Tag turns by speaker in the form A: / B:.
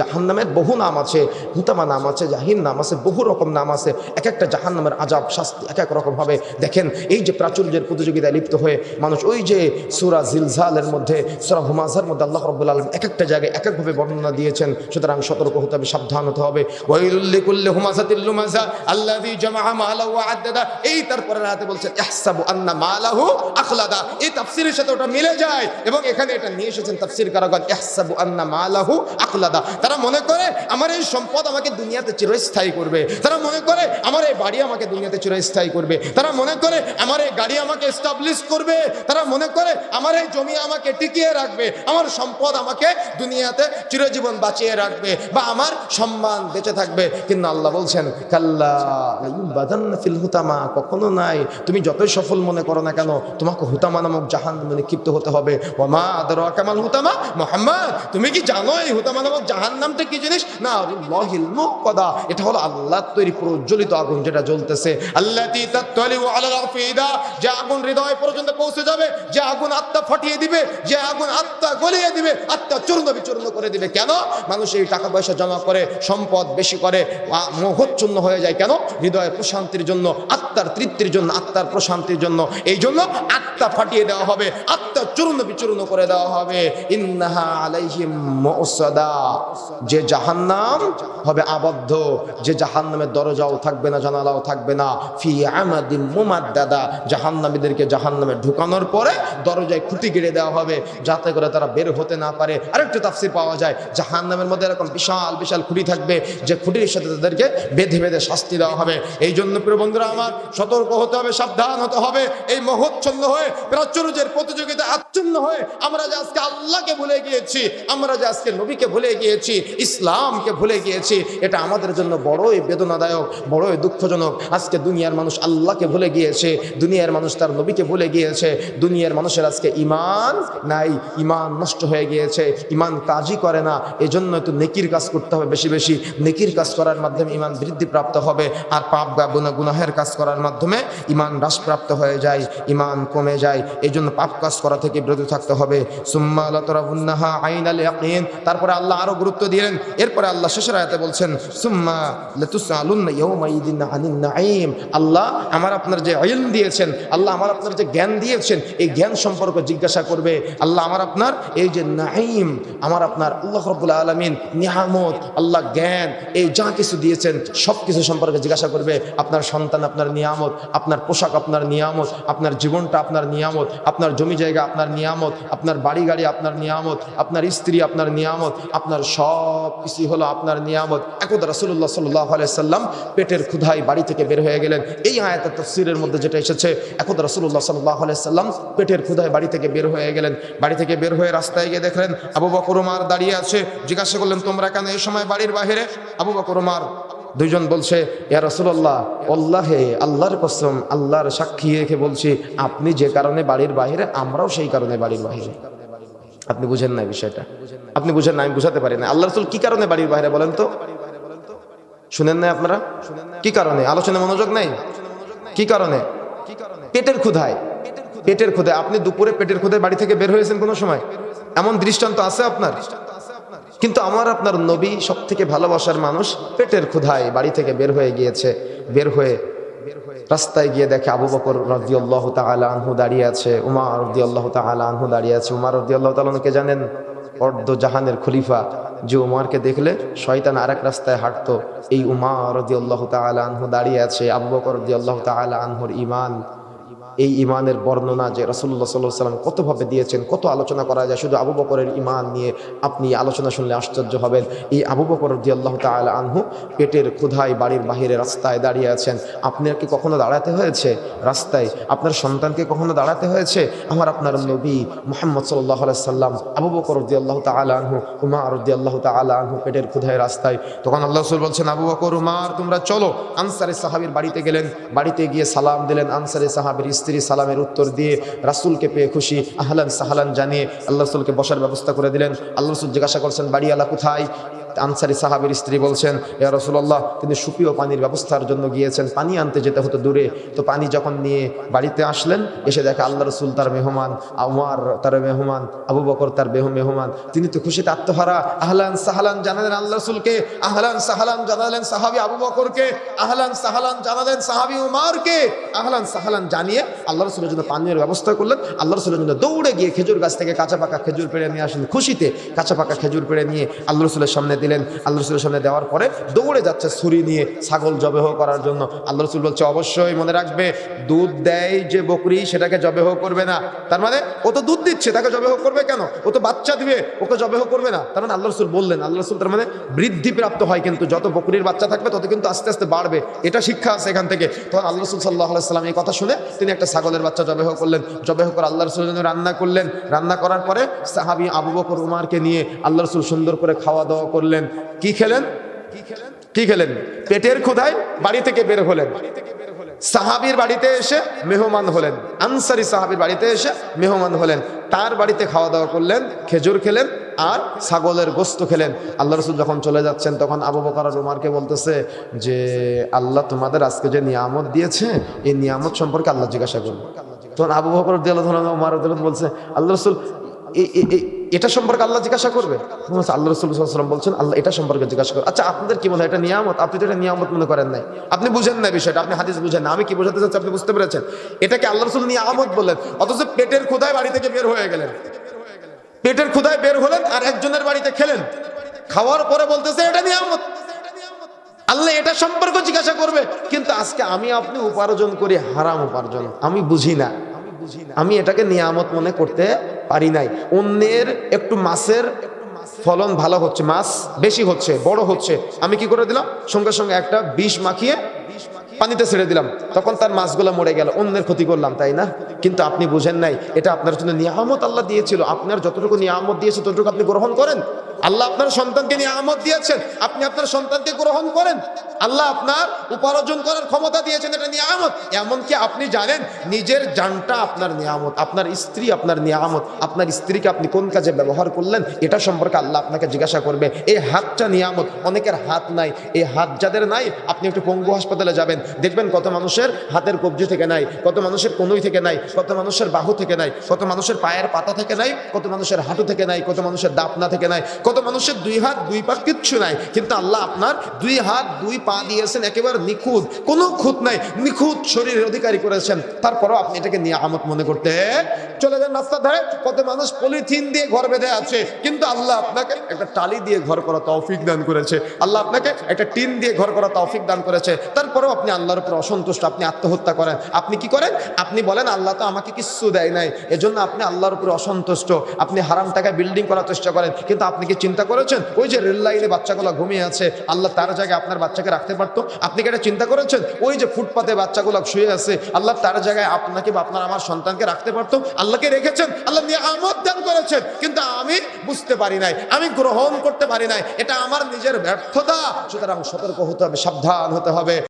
A: জাহান্নামের বহু নাম আছে, হুতামা নাম আছে, জাহিন নাম আছে, বহু রকম নাম আছে। এক একটা জাহান্নামের আজাব শাস্তি এক এক রকম হবে দেখেন। এই যে প্রাচুর্যের প্রতিযোগিতায় লিপ্ত হয়ে মানুষ ওই যে সুরা জিলজালের মধ্যে, সুরা হুমাজার মধ্যে আল্লাহ রব্বুল আলম এক একটা জায়গায় এক একভাবে বর্ণনা দিয়েছেন। সুতরাং সতর্ক হতে হবে, সাবধান হতে হবে। ওয়া এই তারপরে রাতে বলছেন আন্না মালাহু আখলাদা। এই তাফসীরের সাথে ওটা মিলে যায় এবং এখানে এটা নিয়ে এসেছেন তাফসীর ইহসাবু আন্না মালাহু আখলাদা। তারা মনে করে আমার এই সম্পদ আমাকে দুনিয়াতে চিরস্থায়ী করবে। তারা মনে করে আমার এই বাড়ি আমাকে দুনিয়াতে চিরস্থায়ী করবে। তারা মনে করে আমার এই গাড়ি আমাকে এস্টাবলিশ করবে। তারা মনে করে আমার এই জমি আমাকে টিকিয়ে রাখবে। আমার সম্পদ আমাকে দুনিয়াতে চিরজীবন বাঁচিয়ে রাখবে বা আমার সম্মান বেঁচে থাকবে। কিন্তু আল্লাহ বলছেন, কাল্লা লাইয়ুবাদান্না ফিল হুতামা কখনো নাই। তুমি যতই সফল মনে করো না কেন, তোমাকে হুতামা নামক জাহান নিক্ষিপ্ত হতে হবে। ওমা আদর কামাল হুতামা? মোহাম্মদ, তুমি কি জানো এই হুতামা নামক জাহান নামটা কি জিনিস? না লহিল মুকদা। এটা হলো আল্লাহ তৈরি প্রজ্বলিত আগুন যেটা জ্বলতেছে। আল্লাতি তাত্তালিউ আলাল আফিদা। যে আগুন হৃদয় পর্যন্ত পৌঁছে যাবে, যে আগুন আত্মা ফাটিয়ে দিবে, যে আগুন আত্মা গলিয়ে দিবে, আত্মা চূর্ণ বিচূর্ণ করে দিবে। কেন? মানুষ এই টাকা পয়সা জমা করে, সম্পদ বেশি করে মোহচ্ছন্ন হয়ে যায় কেন? হৃদয়ের প্রশান্তির জন্য, আত্মার তৃপ্তির জন্য, আত্মার প্রশান্তির জন্য। এই জন্য আত্মা ফাটিয়ে দেওয়া হবে, আত্মা চূর্ণ বিচূর্ণ করে দেওয়া হবে। ইন্নাহা আলাইহিম মুসাদা। যে জাহান্নাম হবে আবদ্ধ, যে জাহান্নামের দরজাও থাকবে না, জানালাও থাকবে না। ফি আমাদিম মুমাদ্দাদা, জাহান্নামীদেরকে জাহান্নামে ঢুকানোর পরে দরজায় খুঁটি গেড়ে দেওয়া হবে, যাতে করে তারা বের হতে না পারে। আরেকটা তাফসির পাওয়া যায়, জাহান্নামের মধ্যে এরকম বিশাল বিশাল খুঁটি থাকবে, যে খুঁটির সাথে তাদেরকে বেঁধে বেঁধে শাস্তি দেওয়া হবে। এই জন্য প্রিয় বন্ধুরা আমার, সতর্ক হতে হবে, সাবধান হতে হবে। এই মহচ্ছন্ন হয়ে, প্রাচুর্যের প্রতিযোগিতা আচ্ছন্ন হয়ে আমরা যে আজকে আল্লাহকে ভুলে গিয়েছি, আমরা যে আজকে নবীকে ভুলে গিয়েছি ইসলামকে ভুলে গিয়েছি, এটা আমাদের জন্য বড়ই বেদনাদায়ক, বড়ই দুঃখজনক। আজকে দুনিয়ার মানুষ আল্লাহকে ভুলে গিয়েছে, দুনিয়ার মানুষ তার নবীকে ভুলে গিয়েছে, দুনিয়ার মানুষের আজকে ইমান নাই, ইমান নষ্ট হয়ে গিয়েছে, ইমান কাজই করে না, এজন্য একটু নেকির কাজ করতে হবে বেশি বেশি। নেকির কাজ করার মাধ্যমে ইমান বৃদ্ধি প্রাপ্ত হবে, আর পাপ বা গুনাহ গুনাহের কাজ করার মাধ্যমে ইমান হ্রাসপ্রাপ্ত হয়ে যায়, ইমান কমে যায় এই জন্য পাপ কাজ করা থেকে বিরত থাকতে হবে। সুম্মা আল্লাহ লাতরাবুন্নাহা আইনাল ইয়াকিন। তারপরে আল্লাহ আরও গুরুত্ব দিলেন এরপরে আল্লাহ শেষের আয়াতে বলছেন আল্লাহ আমার আপনার যে ইলম দিয়েছেন, আল্লাহ আমার আপনার যে জ্ঞান দিয়েছেন, এই জ্ঞান সম্পর্কে জিজ্ঞাসা করবে। আল্লাহ আমার আপনার এই যে নাঈম, আমার আপনার আল্লাহ রাব্বুল আলামিন নিয়ামত, আল্লাহ জ্ঞান, এই যা কিছু দিয়েছেন সব কিছু সম্পর্কে জিজ্ঞাসা করবে। আপনার সন্তান আপনার নিয়ামত, আপনার পোশাক আপনার নিয়ামত, আপনার জীবনটা আপনার নিয়ামত, আপনার জমি জায়গা আপনার নিয়ামত, আপনার বাড়ি গাড়ি আপনার নিয়ামত, আপনার স্ত্রী আপনার নিয়ামত, আপনার সব কিছুই হলো আপনার নিয়ামত। একদা রাসুল্লাহ সাল্লাহ সাল্লাম পেটের ক্ষুধাই বাড়ি থেকে বের হয়ে গেলেন। এই আয়াতের তফসিরের মধ্যে যেটা এসেছে, একদা রাসুল্লাহ সাল্লাহ সাল্লাম পেটের ক্ষুধায় বাড়ি থেকে বের হয়ে গেলেন। বাড়ি থেকে বের হয়ে রাস্তায় গিয়ে দেখলেন আবু বকর দাঁড়িয়ে আছে। জিজ্ঞাসা করলেন, তোমরা কেন এই সময় বাড়ির বাহিরে? আবু বকর উমার দুইজন বলছে, ইয়া রসুল্লাহ আল্লাহে আল্লাহর কসম, আল্লাহর সাক্ষী রেখে বলছি, আপনি যে কারণে বাড়ির বাইরে আমরাও সেই কারণে বাড়ির বাইরে আপনি বুঝেন না বিষয়টা। আপনি বুঝেন না আমি বুঝাতে পারি না আল্লাহ রসুল কি কারণে বাড়ির বাইরে বলেন তো? শুনেন না আপনারা? কি কারণে? আলোচনা মনোযোগ নাই? কি কারণে? পেটের ক্ষুধায়। পেটের ক্ষুধায়। আপনি দুপুরে পেটের ক্ষুধায় বাড়ি থেকে বের হয়েছেন কোনো সময়? এমন দৃষ্টান্ত আছে আপনার? কিন্তু আমার আপনার নবী সব থেকে ভালোবাসার মানুষ পেটের ক্ষুধায় বাড়ি থেকে বের হয়ে গিয়েছে, বের হয়ে রাস্তায় গিয়ে দেখে আবু বকর রদি আল্লাহ আনহু দাঁড়িয়ে আছে উমা রদি আল্লাহ আনহু দাঁড়িয়ে আছে। উমার রদি আল্লাহ তালকে জানেন? অর্ধ জাহানের খলিফা। যে উমারকে দেখলে শয়তান আর এক রাস্তায় হাঁটতো। এই উমা রদি আল্লাহ আনহু দাঁড়িয়ে আছে। আবু বকর রদি আল্লাহ আনহুর ইমান এই ইমানের বর্ণনা যে রসুল্লাহ সাল্লাহ সাল্লাম কতভাবে দিয়েছেন, কত আলোচনা করা যায়, শুধু আবু বকরের ইমান নিয়ে আপনি আলোচনা শুনলে আশ্চর্য হবেন। এই আবু বকর দি আল্লাহ তালা আনহু পেটের ক্ষুধায় বাড়ির বাহিরে রাস্তায় দাঁড়িয়ে আছেন। আপনার কি কখনো দাঁড়াতে হয়েছে? রাস্তায়। আপনার সন্তানকে কখনো দাঁড়াতে হয়েছে? আমার, আপনার নবী মোহাম্মদ সাল্লাহ সাল্লাম আবু বকর দি আল্লাহ তালা আনহু, উমার দি আল্লাহ তালা আনহু পেটের ক্ষুধায় রাস্তায়। তখন আল্লাহ রসুল বলছেন, আবু বকর, উমার, তোমরা চলো। আনসারে সাহাবির বাড়িতে গেলেন। বাড়িতে গিয়ে সালাম দিলেন আনসারে সাহাবির স্ত্রী সালামের উত্তর দিয়ে রাসুলকে পেয়ে খুশি, আহলান সাহালান জানিয়ে আল্লাহ রসুলকে বসার ব্যবস্থা করে দিলেন। আল্লাহ রসুল জিজ্ঞাসা করছেন, বাড়িওয়ালা কোথায়? আনসারি সাহাবের স্ত্রী বলছেন ইয়া রসুল্লাহ তিনি সুপীয় পানির ব্যবস্থার জন্য গিয়েছেন, পানি আনতে যেতে হতো দূরে। তো পানি যখন নিয়ে বাড়িতে আসলেন, এসে দেখে আল্লাহ রসুল তার মেহমান আমার তার মেহমান, আবু বকর তার বেহ মেহমান, তিনি তো খুশিতে আত্মহারা। আহলান সাহালান জানালেন আল্লাহ রসুলকে, আহলান সাহালান জানালেন সাহাবি আবু বকরকে, আহলান সাহালান জানালেন সাহাবি উমারকে। আহলান সাহালান জানিয়ে আল্লাহ রসুলের জন্য পানীয়ের ব্যবস্থা করলেন। আল্লাহ রসুলের জন্য দৌড়ে গিয়ে খেজুর গাছ থেকে কাঁচা পাকা খেজুর পেড়ে নিয়ে আসেন খুশিতে। কাঁচা পাকা খেজুর পেড়ে নিয়ে আল্লাহ রসুলের সামনে দিলেন আল্লাহ রসুলের সামনে দেওয়ার পরে দৌড়ে যাচ্ছে ছুরি নিয়ে ছাগল জবেহ করার জন্য। আল্লাহ রসুল বলছে, অবশ্যই মনে রাখবে, দুধ দেয় যে বকরি সেটাকে জবেহ করবে না। তার মানে ও তো দুধ দিচ্ছে, তাকে জবেহ করবে কেন? ও তো বাচ্চা দিবে, ওকে জবেহ করবে না। তার মানে আল্লাহ রসুল বললেন, আল্লাহ রসুল তার মানে বৃদ্ধি প্রাপ্ত হয় কিন্তু, যত বকরির বাচ্চা থাকবে, তত কিন্তু আস্তে আস্তে বাড়বে। এটা শিক্ষা আছে এখান থেকে। তখন আল্লাহ রসুল সাল্লাহ সাল্লাম এই কথা শুনে তিনি একটা ছাগলের বাচ্চা জবেহ করলেন। জবেহ করে আল্লাহ জন্য রান্না করলেন। রান্না করার পরে সাহাবি আবু বকর উমারকে নিয়ে আল্লাহ রসুল সুন্দর করে খাওয়া দাওয়া করলেন। কি খেলেন? কি খেলেন? পেটের ক্ষুধায় বাড়ি থেকে বের হলেন। সাহাবির বাড়িতে এসে মেহমান হলেন। আনসারি সাহাবির বাড়িতে এসে মেহমান হলেন। তার বাড়িতে খাওয়া দাওয়া করলেন, খেজুর খেলেন আর ছাগলের গোস্ত খেলেন। আল্লাহ রসুল যখন চলে যাচ্ছেন, তখন আবু বকর উমারকে বলতেছে যে, আল্লাহ তোমাদের আজকে যে নিয়ামত দিয়েছে, এই নিয়ামত সম্পর্কে আল্লাহ জিজ্ঞাসা করবে তখন আবু বকর দিয়াল উমার বলছে, আল্লাহ রসুল, এ- এ- এ- এটা সম্পর্কে আল্লাহ জিজ্ঞাসা করবে? আল্লাহ রসুল বলছেন, আল্লাহ, এটা সম্পর্কে জিজ্ঞাসা করবে আচ্ছা আপনাদের কি হয় এটা নিয়ামত? আপনি তো এটা নিয়ামত মনে করেন নাই। আপনি বুঝেন না বিষয়টা, আপনি হাদিস বুঝেন না। আমি কি বোঝাতে চাচ্ছি আপনি বুঝতে পেরেছেন? এটাকে আল্লাহ রসুল নিয়ামত বললেন, অথচ পেটের ক্ষুদায় বাড়ি থেকে বের হয়ে গেলেন। পেটের ক্ষুদায় বের হলেন আর একজনের বাড়িতে খেলেন। খাওয়ার পরে বলতেছে, এটা নিয়ামত। আল্লাহ এটা সম্পর্ক জিজ্ঞাসা করবে, কিন্তু আজকে আমি আপনি উপার্জন করি, হারাম উপার্জন। আমি বুঝি না। আমি এটাকে নিয়ামত মনে করতে পারি নাই। অন্যের একটু মাছের ফলন ভালো হচ্ছে, মাছ বেশি হচ্ছে, বড় হচ্ছে। আমি কি করে দিলাম? সঙ্গে সঙ্গে একটা বিষ মাখিয়ে পানিতে ছেড়ে দিলাম। তখন তার মাছগুলো মরে গেল। অন্যের ক্ষতি করলাম, তাই না? কিন্তু আপনি বুঝেন নাই, এটা আপনার জন্য নিয়ামত আল্লাহ দিয়েছিল। আপনার যতটুকু নিয়ামত দিয়েছে, ততটুকু আপনি গ্রহণ করেন। আল্লাহ আপনার সন্তানকে নিয়ামত দিয়েছেন। আপনি আপনার সন্তানকে গ্রহণ করেন। আল্লাহ আপনার উপার্জন করার ক্ষমতা দিয়েছেন এটা নিয়ামত। এমনকি আপনি জানেন, নিজের জানটা আপনার নিয়ামত, আপনার স্ত্রী আপনার নিয়ামত, আপনার স্ত্রীকে আপনি কোন কাজে ব্যবহার করলেন, এটা সম্পর্কে আল্লাহ আপনাকে জিজ্ঞাসা করবে। এই হাতটা নিয়ামত, অনেকের হাত নাই এই হাত যাদের নাই, আপনি একটু পঙ্গু হাসপাতালে যাবেন, দেখবেন কত মানুষের হাতের কবজি থেকে নাই, কত মানুষের কনুই থেকে নাই, কত মানুষের বাহু থেকে নাই, কত মানুষের পায়ের পাতা থেকে নাই, কত মানুষের হাঁটু থেকে নাই, কত মানুষের দাপনা থেকে নাই, কত মানুষের দুই হাত, দুই পা কিচ্ছু নাই। কিন্তু আল্লাহ আপনার দুই হাত, দুই পা দিয়েছেন, একেবারে নিখুঁত। কোনো খুঁত নাই, নিখুঁত শরীরের অধিকারী করেছেন। তারপরও আপনি এটাকে নিয়ামত মনে করতে চলে যান রাস্তার ধারে। কত মানুষ পলিথিন দিয়ে ঘর বেঁধে আছে। কিন্তু আল্লাহ আপনাকে একটা টালি দিয়ে ঘর করা তৌফিক দান করেছে। আল্লাহ আপনাকে একটা টিন দিয়ে ঘর করা তৌফিক দান করেছে। তারপরেও আপনি আল্লাহর উপর অসন্তুষ্ট, আপনি আত্মহত্যা করেন। আপনি কি করেন? আপনি বলেন, আল্লাহ তো আমাকে কিচ্ছু দেয় নাই। এজন্য আপনি আল্লাহর উপর অসন্তুষ্ট। আপনি হারাম টাকায় বিল্ডিং করার চেষ্টা করেন। কিন্তু আপনি কি চিন্তা করেছেন? ওই যে রেল লাইনে বাচ্চাগুলো ঘুমিয়ে আছে। আল্লাহ তার জায়গায় আপনার বাচ্চাকে রাখতে পারতো? আপনি কি এটা চিন্তা করেছেন? ওই যে ফুটপাতে বাচ্চাগুলো শুয়ে আছে, আল্লাহ তার জায়গায় আপনাকে বা আপনার আমার সন্তানকে রাখতে পারতো? আল্লাহকে রেখেছেন? আল্লাহ নিয়ামত দান করেছেন। কিন্তু আমি বুঝতে পারি নাই, আমি গ্রহণ করতে পারি নাই। এটা আমার নিজের ব্যর্থতা। সুতরাং সতর্ক হতে হবে, সাবধান হতে হবে।